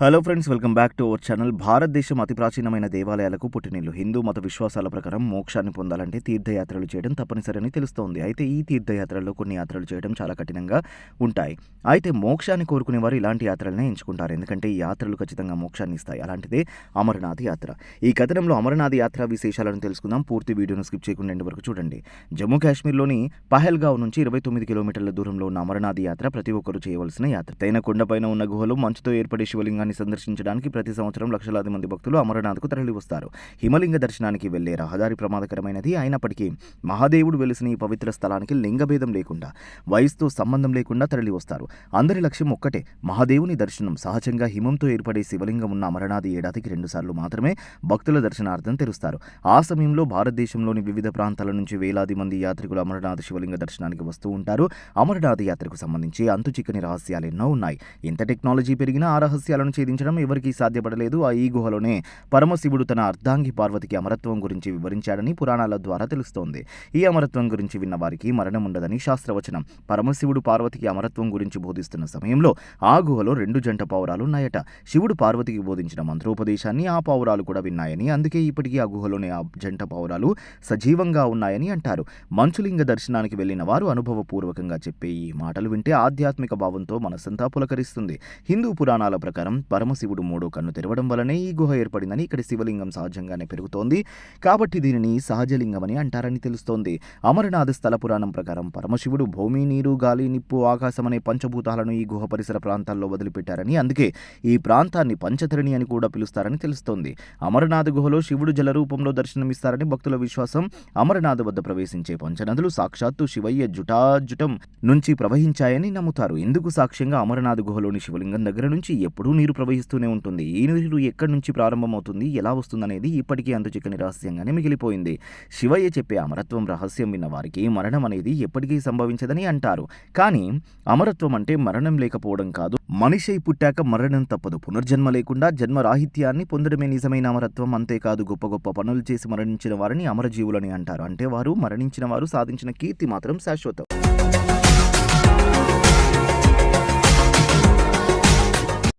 Hello friends welcome back to our channel భారతదేశం అతి ప్రాచీనమైన దేవాలయాలకు పుట్టినీళ్ళు హిందూ మత విశ్వాసాల ప్రకారం మోక్షాన్ని పొందాలంటే తీర్థయాత్రలు చేయడం తప్పనిసరి తెలుస్తోంది. అయితే ఈ తీర్థయాత్రల్లో కొన్ని యాత్రలు చేయడం చాలా కఠినంగా ఉంటాయి. అయితే మోక్షాన్ని కోరుకునే వారు ఇలాంటి యాత్రలనే ఎంచుకుంటారు. ఎందుకంటే ఈ యాత్రలు ఖచ్చితంగా మోక్షాన్ని ఇస్తాయి. అలాంటిదే అమరనాథ్ యాత్ర. ఈ కథనంలో అమరనాథ్ యాత్ర విశేషాలను తెలుసుకుందాం. పూర్తి వీడియోను స్కిప్ చేయకుండా వరకు చూడండి. జమ్మూ కాశ్మీర్లోని పహల్గావ్ నుంచి ఇరవై తొమ్మిది కిలోమీటర్ల దూరంలో ఉన్న అమరనాథ్ యాత్ర ప్రతి ఒక్కరూ చేయవలసిన యాత్ర. తైన కొండపైన ఉన్న గుహలో మంచుతో ఏర్పడే శివలింగాన్ని సందర్శించడానికి ప్రతి సంవత్సరం లక్షలాది మంది భక్తులు అమరనాథ్కు తరలి వస్తారు హిమలింగ దర్శనానికి వెళ్ళే రహదారి ప్రమాదకరమైనది. అయినప్పటికీ మహాదేవుడు వెలిసిన ఈ పవిత్ర స్థలానికి లింగభేదం లేకుండా వయసుతో సంబంధం లేకుండా తరలి వస్తారు అందరి లక్ష్యం ఒక్కటే మహాదేవుని దర్శనం. సహజంగా హిమంతో ఏర్పడే శివలింగం ఉన్న అమరనాథ్ ఏడాదికి రెండుసార్లు మాత్రమే భక్తుల దర్శనార్థం తెరుస్తారు. ఆ సమయంలో భారతదేశంలోని వివిధ ప్రాంతాల నుంచి వేలాది మంది యాత్రికులు అమరనాథ్ శివలింగ దర్శనానికి వస్తూ ఉంటారు. అమరనాథ్ యాత్రకు సంబంధించి అంతు చిక్కని రహస్యాలు ఎన్నో ఉన్నాయి. ఇంత టెక్నాలజీ పెరిగినా ఆ రహస్యాలను ఛేదించడం ఎవరికీ సాధ్యపడలేదు. ఆ ఈ గుహలోనే పరమశివుడు తన అర్ధాంగి పార్వతికి అమరత్వం గురించి వివరించాడని పురాణాల ద్వారా తెలుస్తోంది. ఈ అమరత్వం గురించి విన్న వారికి మరణం ఉండదని శాస్త్రవచనం. పరమశివుడు పార్వతికి అమరత్వం గురించి బోధిస్తున్న సమయంలో ఆ గుహలో రెండు జంట పావురాలు ఉన్నాయట. శివుడు పార్వతికి బోధించిన మంత్రోపదేశాన్ని ఆ పావురాలు కూడా విన్నాయని అందుకే ఇప్పటికీ ఆ గుహలోనే ఆ జంట పావురాలు సజీవంగా ఉన్నాయని అంటారు. మంచులింగ దర్శనానికి వెళ్ళిన వారు అనుభవపూర్వకంగా చెప్పే ఈ మాటలు వింటే ఆధ్యాత్మిక భావంతో మనసంతా పులకరిస్తుంది. హిందూ పురాణాల ప్రకారం పరమశివుడు మూడో కన్ను తెరవడం వలనే ఈ గుహ ఏర్పడిందని ఇక్కడ శివలింగం సహజంగానే పెరుగుతోంది. కాబట్టి దీనిని సహజలింగమని అంటారని తెలుస్తోంది. అమరనాథ స్థల పురాణం ప్రకారం పరమశివుడు భూమి నీరు గాలి నిప్పు ఆకాశం అనే పంచభూతాలను ఈ గుహ పరిసర ప్రాంతాల్లో వదిలిపెట్టారని అందుకే ఈ ప్రాంతాన్ని పంచతరణి అని కూడా పిలుస్తారని తెలుస్తోంది. అమరనాథ గుహలో శివుడు జల రూపంలో దర్శనమిస్తారని భక్తుల విశ్వాసం. అమరనాథ్ వద్ద ప్రవేశించే పంచనదులు సాక్షాత్తు శివయ్య జుటాజుటం నుంచి ప్రవహించాయని నమ్ముతారు. ఇందుకు సాక్ష్యంగా అమరనాథ్ గుహలోని శివలింగం దగ్గర నుంచి ఎప్పుడూ నీరు నీరు ప్రవహిస్తూనే ఉంటుంది. ఈ నీరు ఎక్కడి నుంచి ప్రారంభమవుతుంది? ఎలా వస్తుందనేది ఇప్పటికీ చిక్కని రహస్యంగానే మిగిలిపోయింది. శివయ్య చెప్పే అమరత్వం రహస్యం విన్న వారికి మరణం అనేది ఎప్పటికీ సంభవించదని అంటారు. కానీ అమరత్వం అంటే మరణం లేకపోవడం కాదు. మనిషి పుట్టాక మరణం తప్పదు. పునర్జన్మ లేకుండా జన్మరాహిత్యాన్ని పొందడమే నిజమైన అమరత్వం. అంతేకాదు గొప్ప గొప్ప పనులు చేసి మరణించిన వారిని అమరజీవులని అంటారు. అంటే వారు మరణించిన వారు సాధించిన కీర్తి మాత్రం శాశ్వతం.